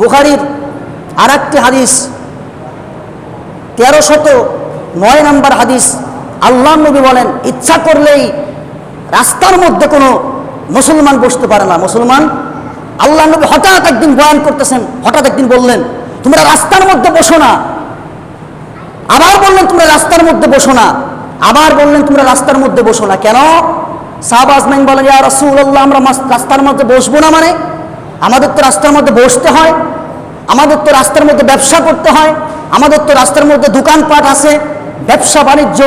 বুখারির আর একটি হাদিস তেরো শত নয় নম্বর হাদিস আল্লাহ নবী বলেন, ইচ্ছা করলেই রাস্তার মধ্যে কোনো মুসলমান বসতে পারে না। মুসলমান আল্লাহ নবী হঠাৎ একদিন বয়ান করতেছেন, হঠাৎ একদিন বললেন, তোমরা রাস্তার মধ্যে বসো না। আবার বললেন, তোমরা রাস্তার মধ্যে বসো না। আবার বললেন, তোমরা রাস্তার মধ্যে বসো না। কেন? সাহাব আজমাইন বলেন, ইয়া রাসূলুল্লাহ, আমরা রাস্তার মধ্যে বসবো না মানে? আমাদের তো রাস্তার মধ্যে বসতে হয়, আমাদের তো রাস্তার মধ্যে ব্যবসা করতে হয়, আমাদের তো রাস্তার মধ্যে দোকানপাট আছে, ব্যবসা বাণিজ্য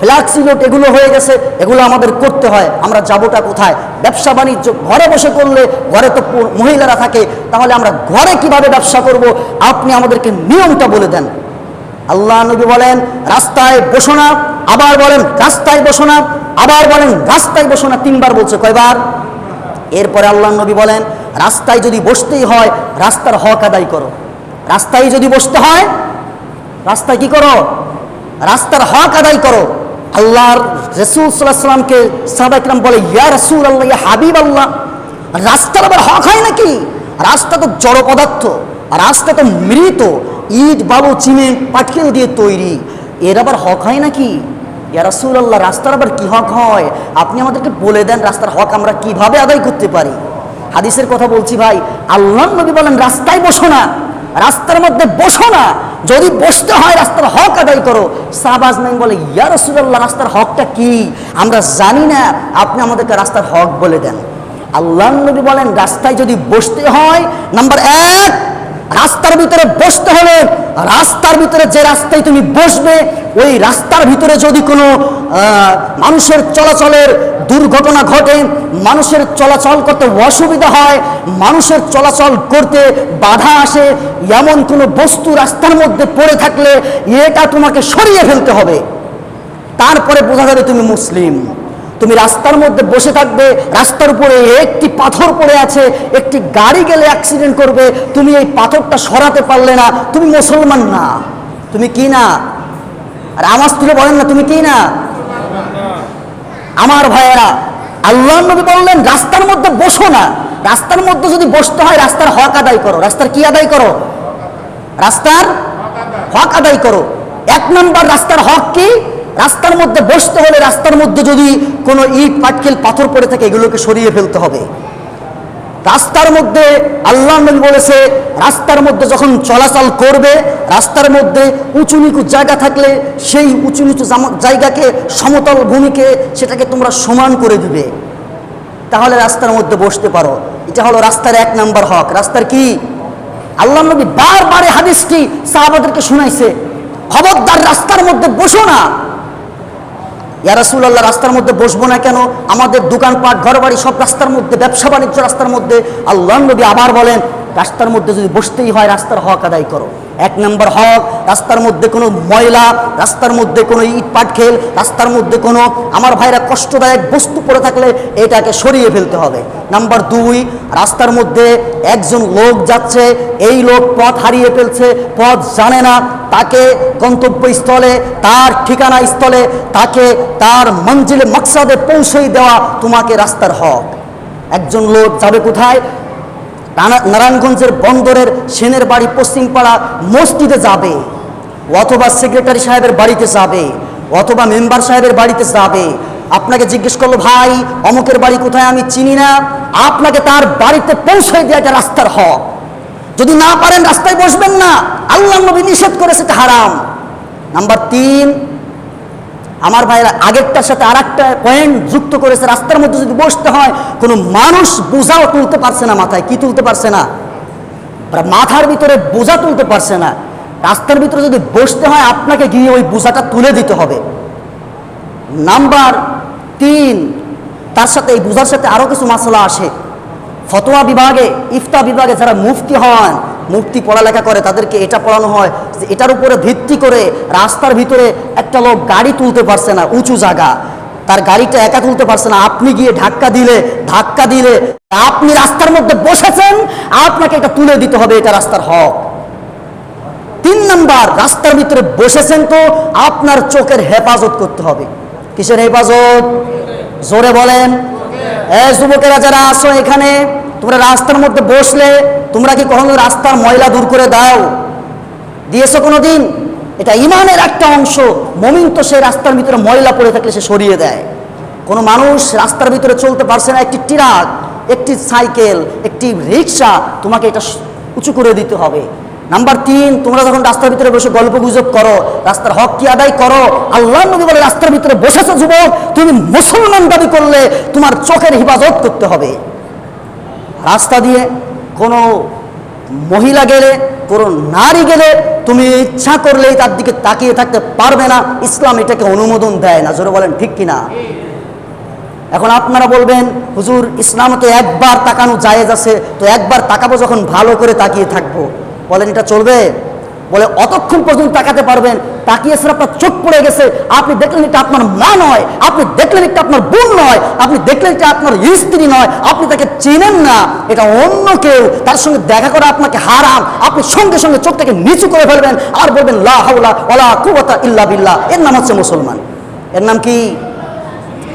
ফ্ল্যাক্সিলোট এগুলো হয়ে গেছে, এগুলো আমাদের করতে হয়, আমরা যাবোটা কোথায়? ব্যবসা বাণিজ্য, ঘরে বসে করলে ঘরে তো মহিলারা থাকে, তাহলে আমরা ঘরে কীভাবে ব্যবসা করব? আপনি আমাদেরকে নিয়মটা বলে দেন। আল্লাহ নবী বলেন, রাস্তায় বসো না, আবার বলেন, রাস্তায় বসো না, আবার বলেন, রাস্তায় বসো না, তিনবার বলছে কয়বার? এরপরে আল্লাহ নবী বলেন রাস্তায় যদি বসতেই হয়, রাস্তার হক আদায় করো। রাস্তায় যদি বসতে হয়, রাস্তায় কি করো? রাস্তার হক আদায় করো। আল্লাহর রসুল সাল্লাহ সাল্লামকে সাহাবাইকরাম বলে, ইয়া রসুল আল্লাহ ইয়া হাবিব আল্লাহ রাস্তার আবার হক হয় নাকি? রাস্তা তো জড় পদার্থ, রাস্তা তো মৃত। ইট বালু চিমেন্ট পাটকেল দিয়ে তৈরি। এর আবার হক হয় নাকি? ইয়া রসুল আল্লাহ রাস্তার আবার কি হক হয়? আপনি আমাদেরকে বলে দেন, রাস্তার হক আমরা কীভাবে আদায় করতে পারি? হাদিসের কথা বলছি ভাই, আল্লাহ নবী বলেন, রাস্তায় বসো না, রাস্তার মধ্যে বসো না। যদি বসতে হয়, রাস্তার হক আদায় করো। সাহবাজ নাইম বলে ইয়ার রসুল্লাহ রাস্তার হকটা কি? আমরা জানি না, আপনি আমাদেরকে রাস্তার হক বলে দেন। আল্লাহ নবী বলেন, রাস্তায় যদি বসতে হয়, নাম্বার এক রাস্তার ভিতরে বসতে হলে রাস্তার ভিতরে যে রাস্তায় তুমি বসবে, ওই রাস্তার ভিতরে যদি কোনো মানুষের চলাচলের দুর্ঘটনা ঘটে, মানুষের চলাচল করতে অসুবিধা হয়, মানুষের চলাচল করতে বাধা আসে, এমন কোনো বস্তু রাস্তার মধ্যে পড়ে থাকলে এটা তোমাকে সরিয়ে ফেলতে হবে। তারপরে বোঝা যাবে তুমি মুসলিম। তুমি রাস্তার মধ্যে বসে থাকবে, রাস্তার উপরে একটি পাথর পড়ে আছে, একটি গাড়ি গেলে অ্যাক্সিডেন্ট করবে, তুমি এই পাথরটা সরাতে পারলে না, তুমি মুসলমান না, তুমি কি না? আর আমার তুলে বলেন না, তুমি কি না? আমার ভাইয়েরা, আল্লাহ নবী বললেন, রাস্তার মধ্যে বসো না, রাস্তার মধ্যে যদি বসতে হয়, রাস্তার হক আদায় করো, রাস্তার কি আদায় করো? রাস্তার হক আদায় করো। এক নম্বর রাস্তার হক কি? রাস্তার মধ্যে বসতে হলে রাস্তার মধ্যে যদি কোনো ইট, পাটকেল, পাথর পড়ে থাকে, এগুলোকে সরিয়ে ফেলতে হবে। রাস্তার মধ্যে আল্লাহ নবী বলেছে, রাস্তার মধ্যে যখন চলাচল করবে, রাস্তার মধ্যে উঁচু নিচু জায়গা থাকলে সেই উঁচু নিচু জায়গাকে, সমতল ভূমিকে সেটাকে তোমরা সমান করে দিবে। তাহলে রাস্তার মধ্যে বসতে পারো। এটা হলো রাস্তার এক নাম্বার হক। রাস্তার কি? আল্লাহ নবী বারবার হাদিসটি সাহাবাদেরকে শুনাইছে। খবরদার রাস্তার মধ্যে বসো না। ইয়া রাসূলুল্লাহ, রাস্তার মধ্যে বসবো না কেন? আমাদের দোকানপাট, ঘরবাড়ি সব রাস্তার মধ্যে, ব্যবসা বাণিজ্য রাস্তার মধ্যে। আল্লাহ নবী আবার বলেন, রাস্তার মধ্যে যদি বসতেই হয়, রাস্তার হক আদায় করো। এক নম্বর হক, রাস্তার মধ্যে কোনো ময়লা, রাস্তার মধ্যে কোনো ইট পাট খেল, রাস্তার মধ্যে কোনো আমার ভাইরা কষ্টদায়ক বস্তু পড়ে থাকলে এটাকে সরিয়ে ফেলতে হবে। নাম্বার দুই, রাস্তার মধ্যে একজন লোক যাচ্ছে, এই লোক পথ হারিয়ে ফেলছে, পথ জানে না, তাকে গন্তব্যস্থলে, তার ঠিকানা স্থলে, তাকে তার মঞ্জিলে মকসাদে পৌঁছেই দেওয়া তোমাকে রাস্তার হক। একজন লোক যাবে কোথায়? নারায়ণগঞ্জের বন্দরের সেনের বাড়ি পশ্চিমপাড়া মসজিদে যাবে, অথবা সেক্রেটারি সাহেবের বাড়িতে যাবে, অথবা মেম্বার সাহেবের বাড়িতে যাবে। আপনাকে জিজ্ঞেস করল, ভাই, অমুকের বাড়ি কোথায়? আমি চিনি না। আপনাকে তার বাড়িতে পৌঁছে দেওয়া এটা রাস্তার হক। যদি না পারেন রাস্তায় বসবেন না। আল্লাহ নবী নিষেধ করেছে হারাম। নাম্বার তিন আমার ভাইরা আগেরটার সাথে আর একটা পয়েন্ট যুক্ত করেছে, রাস্তার মধ্যে যদি বসতে হয়, কোনো মানুষ বোঝাও তুলতে পারছে না মাথায়। কি তুলতে পারছে না? মাথার ভিতরে বোঝা তুলতে পারছে না। রাস্তার ভিতরে যদি বসতে হয়, আপনাকে গিয়ে ওই বোঝাটা তুলে দিতে হবে। নাম্বার তিন, তার সাথে এই বোঝার সাথে আরও কিছু মশলা আসে। ফতোয়া বিভাগে ইফতা বিভাগে যারা মুফতি হন মুফতি পড়ালেখা করে, তাদেরকে এটা পড়ানো হয় যে এটার উপরে ভিত্তি করে রাস্তার ভিতরে একটা লোক গাড়ি তুলতে পারছে না, উঁচু জায়গা। তার গাড়িটা একা তুলতে পারছে না। আপনি গিয়ে ধাক্কা দিলে ধাক্কা দিলে আপনি রাস্তার মধ্যে বসেছেন, আপনাকে এটা তুলে দিতে হবে, এটা রাস্তার হক। তিন নাম্বার, রাস্তার ভিতরে বসেছেন তো আপনার চোখের হেফাজত করতে হবে। কিসের হেফাজত? জোরে বলেন। এ যুবকেরা যারা আসো এখানে তোমরা রাস্তার মধ্যে বসলে তোমরা কি কখনো রাস্তার ময়লা দূর করে দাও? দিয়েছ কোনো দিন এটা ইমানের একটা অংশ। মমিন তো সেই রাস্তার ভিতরে ময়লা পড়ে থাকলে সে সরিয়ে দেয়। কোনো মানুষ রাস্তার ভিতরে চলতে পারছে না, একটি ট্রাক, একটি সাইকেল, একটি রিক্সা, তোমাকে এটা উঁচু করে দিতে হবে। নাম্বার তিন, তোমরা যখন রাস্তার ভিতরে বসে গল্প গুজব করো, রাস্তার হক কি আদায় করো? আল্লাহ নবী বলে, রাস্তার ভিতরে বসেছো যুবক, তুমি মুসলমান দাবি করলে তোমার চোখের হেফাজত করতে হবে। রাস্তা দিয়ে কোনো মহিলা গেলে, কোনো নারী গেলে তুমি ইচ্ছা করলেই তার দিকে তাকিয়ে থাকতে পারবে না। ইসলাম এটাকে অনুমোদন দেয় না। জোরে বলেন, ঠিক কিনা? এখন আপনারা বলবেন, হুজুর, ইসলাম তো একবার তাকানো জায়েজ আছে, তো একবার তাকাবো যখন ভালো করে তাকিয়ে থাকব। বলেন, এটা চলবে? বলে, অতক্ষণ পর্যন্ত তাকাতে পারবেন। তাকিয়ে এসে আপনার চোখ পড়ে গেছে। আপনি দেখলেন এটা আপনার মা নয়, আপনি দেখলেন এটা আপনার বোন নয়, আপনি দেখলেন এটা আপনার স্ত্রী নয়, আপনি তাকে চেনেন না। এটা অন্য কেউ, তার সঙ্গে দেখা করা আপনাকে হারাম। আপনি সঙ্গে সঙ্গে চোখটাকে নিচু করে ফেলবেন আর বলবেন, লা হাওলা ওয়ালা কুওয়াতা ইল্লা বিল্লাহ। এর নাম হচ্ছে মুসলমান। এর নাম কি?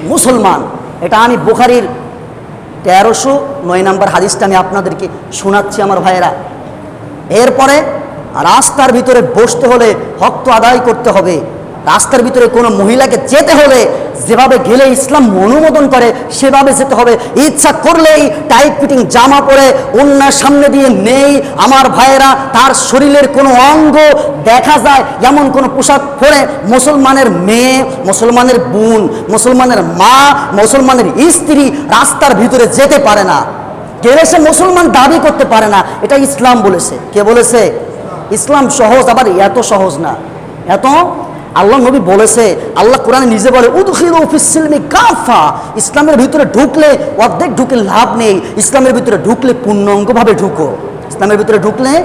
মুসলমান। এটা আমি বুখারির তেরোশো নয় নম্বর হাদিসটা আমি আপনাদেরকে শোনাচ্ছি, আমার ভাইয়েরা। এরপরে রাস্তার ভিতরে বসতে হলে হক তো আদায় করতে হবে। রাস্তার ভিতরে কোনো মহিলাকে যেতে হলে যেভাবে গেলে ইসলাম অনুমোদন করে, সেভাবে যেতে হবে। ইচ্ছা করলেই টাইট ফিটিং জামা পরে অন্যার সামনে দিয়ে নেই। আমার ভাইয়েরা, তার শরীরের কোনো অঙ্গ দেখা যায়, এমন কোনো পোশাক পরে মুসলমানের মেয়ে, মুসলমানের বোন, মুসলমানের মা, মুসলমানের স্ত্রী রাস্তার ভিতরে যেতে পারে না। গেলে সে মুসলমান দাবি করতে পারে না। এটা ইসলাম বলেছে। কে বলেছে? ইসলাম সহজ, আবার এত সহজ না। এত? আল্লাহ নবী বলেছে, আল্লাহ কোরআনে নিজে বলে, উদখিলু ফিসসিলমি কাফা। ইসলামের ভিতরে ঢুকলে অর্ধেক ঢুকে লাভ নেই। ইসলামের ভিতরে ঢুকলে পূর্ণাঙ্গভাবে ঢুকো। ইসলামের ভিতরে ঢুকলে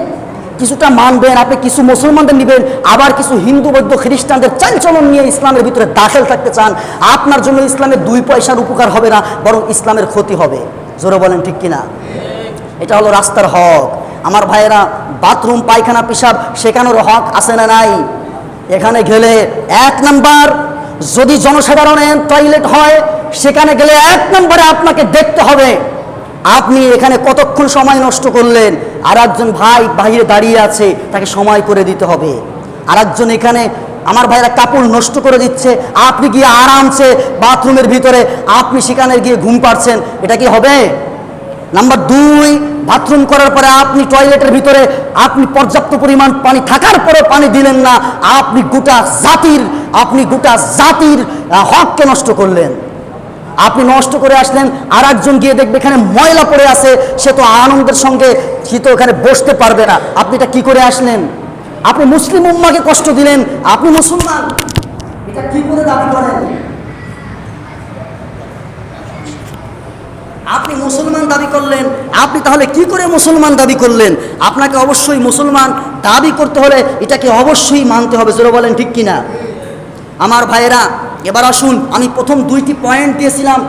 কিছুটা মানবেন, আপনি কিছু মুসলমানদের নেবেন, আবার কিছু হিন্দু, বৌদ্ধ, খ্রিস্টানদের চালচলন নিয়ে ইসলামের ভিতরে দাখিল থাকতে চান। আপনার জন্য ইসলামের দুই পয়সার উপকার হবে না, বরং ইসলামের ক্ষতি হবে। জোরে বলেন ঠিক কিনা? এটা হলো রাস্তার হক। আমার ভাইয়েরা, বাথরুম, পায়খানা, পেশাব শেখানোর হক আছে না নাই? এখানে গেলে এক নাম্বার, যদি জনসাধারণের টয়লেট হয়, সেখানে গেলে এক নম্বরে আপনাকে দেখতে হবে। আপনি এখানে কতক্ষণ সময় নষ্ট করলেন? আর একজন ভাই বাইরে দাঁড়িয়ে আছে, তাকে সময় করে দিতে হবে। আর একজন এখানে, আমার ভাইরা কাপড় নষ্ট করে দিচ্ছে, আপনি গিয়ে আরামসে বাথরুমের ভিতরে, আপনি সেখানে গিয়ে ঘুম পাচ্ছেন এটা কি হবে? নাম্বার দুই বাথরুম করার পরে আপনি টয়লেটের ভিতরে আপনি পর্যাপ্ত পরিমাণ পানি থাকার পরে পানি দিলেন না, আপনি গোটা জাতির, আপনি গোটা জাতির হককে নষ্ট করলেন। আপনি নষ্ট করে আসলেন আর একজন গিয়ে দেখবে এখানে ময়লা পড়ে আছে, সে তো আনন্দের সঙ্গে সে তো এখানে বসতে পারবে না। আপনি এটা কি করে আসলেন? আপনি মুসলিম উম্মাকে কষ্ট দিলেন, আপনি মুসলমান। এটা কি করে দাবি করেন? আপনি মুসলমান দাবি করলেন, আপনি তাহলে কি করে মুসলমান দাবি করলেন? আপনাকে অবশ্যই মুসলমান দাবি করতে হলে এটাকে অবশ্যই মানতে হবে, জোরে বলেন ঠিক কিনা? আমার ভাইয়েরা, এবার আসুন, আমি প্রথম দুইটি পয়েন্ট দিয়েছিলাম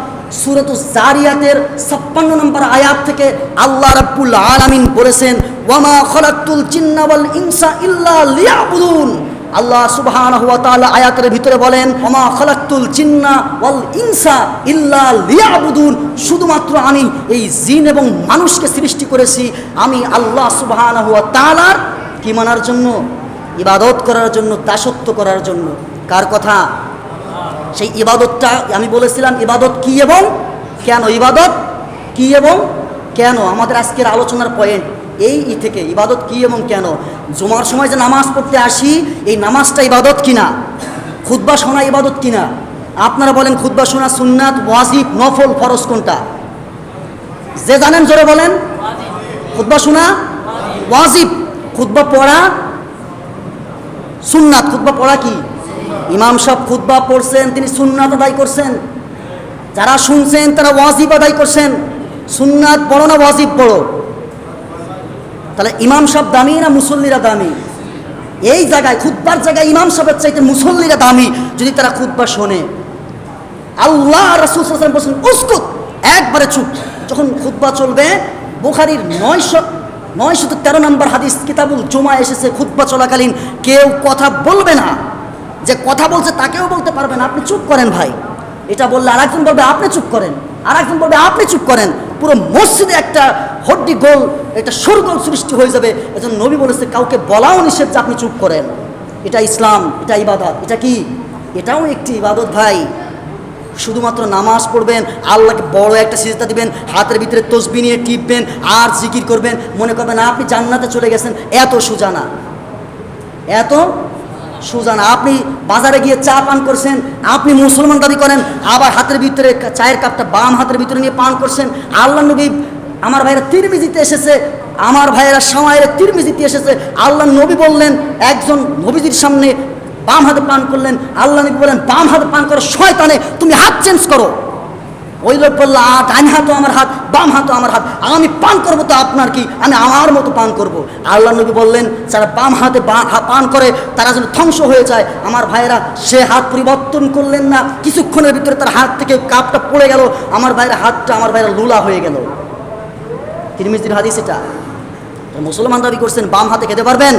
সুরত জারিয়াতের ছাপ্পান্ন নম্বর আয়াত থেকে আল্লাহ রাব্বুল আলামিন বলেছেন ওয়ামা খলাকুল চিন্নাওয়াল ইনসা ইল্লা লিয়াবুদুন। আল্লাহ সুবহানাহু ওয়া তাআলা আয়াতের ভিতরে বলেন, ওমা খলাকুল চিন্না ওয়াল ইনসা ইল্লা লিয়াবুদুন। শুধুমাত্র আমি এই জিন এবং মানুষকে সৃষ্টি করেছি। আমি আল্লাহ সুবহানাহু ওয়া তাআলার কি মানার জন্য? ইবাদত করার জন্য, দাসত্ব করার জন্য। কার কথা? সেই ইবাদতটা আমি বলেছিলাম, ইবাদত কি এবং কেন? ইবাদত কি এবং কেন? আমাদের আজকের আলোচনার পয়েন্ট। এই ই থেকে ইবাদত কি এবং কেন? জুমার সময় যে নামাজ পড়তে আসি, এই নামাজটা ইবাদত কিনা? খুদ্া শোনা ইবাদত কিনা? আপনারা বলেন খুদ্া শোনা সুন্নাত, ওয়াজিব, নফল ফরজ কোনটা? যে জানেন জোরে বলেন। খুদ্া শোনা ওয়াজিব খুদ্া পড়া সুন্নাত। খুতবা পড়া কি? ইমাম সাহেব খুতবা পড়ছেন, তিনি সুন্নাত আদায় করছেন। যারা শুনছেন তারা ওয়াজিব আদায় করছেন। সুন্নাত পড়ো না, ওয়াজিব পড়ো। তাহলে ইমাম সাহেব দামি না মুসল্লিরা দামি? এই জায়গায়, খুতবার জায়গায় ইমাম সাহেবের চাইতে মুসল্লিরা দামি, যদি তারা খুতবা শোনে। আল্লাহ রসুল বলছেন, উস্কুত, একবারে চুপ। যখন খুতবা চলবে, বুখারির নয়শো নয়শত তেরো নম্বর হাদিস কিতাবুল জমা এসেছে, খুতবা চলাকালীন কেউ কথা বলবে না। যে কথা বলছে তাকেও বলতে পারবে না। আপনি চুপ করেন ভাই। এটা বললে আরেকজন বলবে, আপনি চুপ করেন। আরেকজন বলবে, আপনি চুপ করেন। পুরো মসজিদে একটা হড্ডি গোল, একটা সরগোল সৃষ্টি হয়ে যাবে। এজন্য নবী বলেছে, কাউকে বলাও নিষেধ যে আপনি চুপ করেন। এটা ইসলাম, এটা ইবাদত। এটা কি? এটাও একটি ইবাদত ভাই। শুধুমাত্র নামাজ পড়বেন, আল্লাহকে বড় একটা সিজদা দিবেন, হাতের ভিতরে তসবি নিয়ে টিপবেন, আর জিকির করবেন। মনে করবেন, আপনি জান্নাতে চলে গেছেন, এত সুজানা। এত সুজানা, আপনি বাজারে গিয়ে চা পান করছেন, আপনি মুসলমান দাবি করেন, আবার হাতের ভিতরে চায়ের কাপটা বাম হাতের ভিতরে নিয়ে পান করছেন। আল্লাহ নবী আমার ভাইয়েরা তিরমিজিতে এসেছে, আমার ভাইয়েরা সময়ের তিরমিজিতে এসেছে। আল্লাহ নবী বললেন, একজন নবীজির সামনে বাম হাতে পান করলেন আল্লাহ নবী বলেন, বাম হাতে পান করো শয়তানে তুমি হাত চেঞ্জ করো। ওই লোক বলল আ ডান হাতও আমার হাত, বাম হাতও আমার হাত। আমি পান করব তো আপনার কি? আমি আমার মতো পান করব। আল্লাহ নবী বললেন, যারা বাম হাতে পান করে, তারা যেন ধ্বংস হয়ে যায়। আমার ভাইয়েরা, সে হাত পরিবর্তন করলেন না। কিছুক্ষণের ভিতরে তার হাত থেকে কাপটা পড়ে গেল। আমার ভাইয়ের হাতটা, আমার ভাইয়েরা লুলা হয়ে গেল। তিরমিজির হাদিস এটা। মুসলমান দাবি করছেন, বাম হাতে খেতে পারবেন?